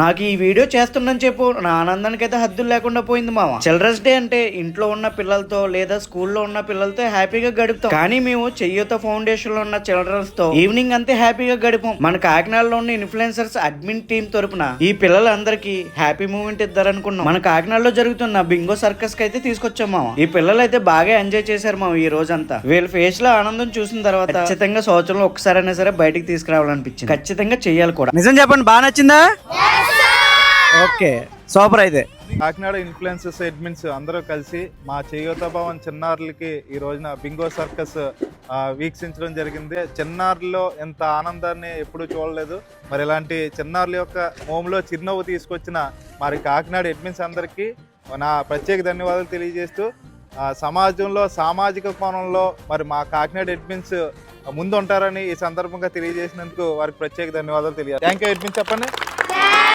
నాకు ఈ వీడియో చేస్తున్నాను చెప్పు. నా ఆనందానికి అయితే హద్దులు లేకుండా పోయింది మామ. చిల్డ్రన్స్ డే అంటే ఇంట్లో ఉన్న పిల్లలతో లేదా స్కూల్లో ఉన్న పిల్లలతో హ్యాపీగా గడుపుతాం. కానీ మేము చెయ్యతో ఫౌండేషన్లో ఉన్న చిల్డ్రన్స్తో ఈవినింగ్ అంతే హ్యాపీగా గడిపాం. మన కాకినాడలో ఉన్న ఇన్ఫ్లుయెన్సర్స్ అడ్మిన్ టీం తరపున ఈ పిల్లలందరికీ హ్యాపీ మూమెంట్ ఇద్దారనుకున్నాం. మన కాకినాడలో జరుగుతున్న బింగో సర్కస్కి అయితే తీసుకొచ్చాం మామ. ఈ పిల్లలు అయితే బాగా ఎంజాయ్ చేశారు మామ ఈ రోజంతా. వీళ్ళ ఫేస్లో ఆనందం చూసిన తర్వాత ఖచ్చితంగా సంవత్సరంలో ఒకసారైనా సరే బయటికి తీసుకురావాలనిపించింది. ఖచ్చితంగా చెయ్యాలి కూడా. నిజం చెప్పండి బాగా నచ్చిందా? ఓకే సూపర్ అయితే. కాకినాడ ఇన్ఫ్లుయెన్సెస్ అడ్మిన్స్ అందరూ కలిసి మా చేయూత భవన్ చిన్నారులకి ఈ రోజున బింగో సర్కస్ వీక్షించడం జరిగింది. చిన్నారుల్లో ఎంత ఆనందాన్ని ఎప్పుడూ చూడలేదు. మరి ఇలాంటి చిన్నారుల యొక్క మోములో చిరునవ్వు తీసుకొచ్చిన మరి కాకినాడ అడ్మిన్స్ అందరికీ నా ప్రత్యేక ధన్యవాదాలు తెలియజేస్తూ సమాజంలో సామాజిక కోణంలో మరి మా కాకినాడ అడ్మిన్స్ ముందు ఉంటారని ఈ సందర్భంగా తెలియజేసినందుకు వారికి ప్రత్యేక ధన్యవాదాలు తెలియదు థ్యాంక్ యూ అడ్మిన్స్ చెప్పండి.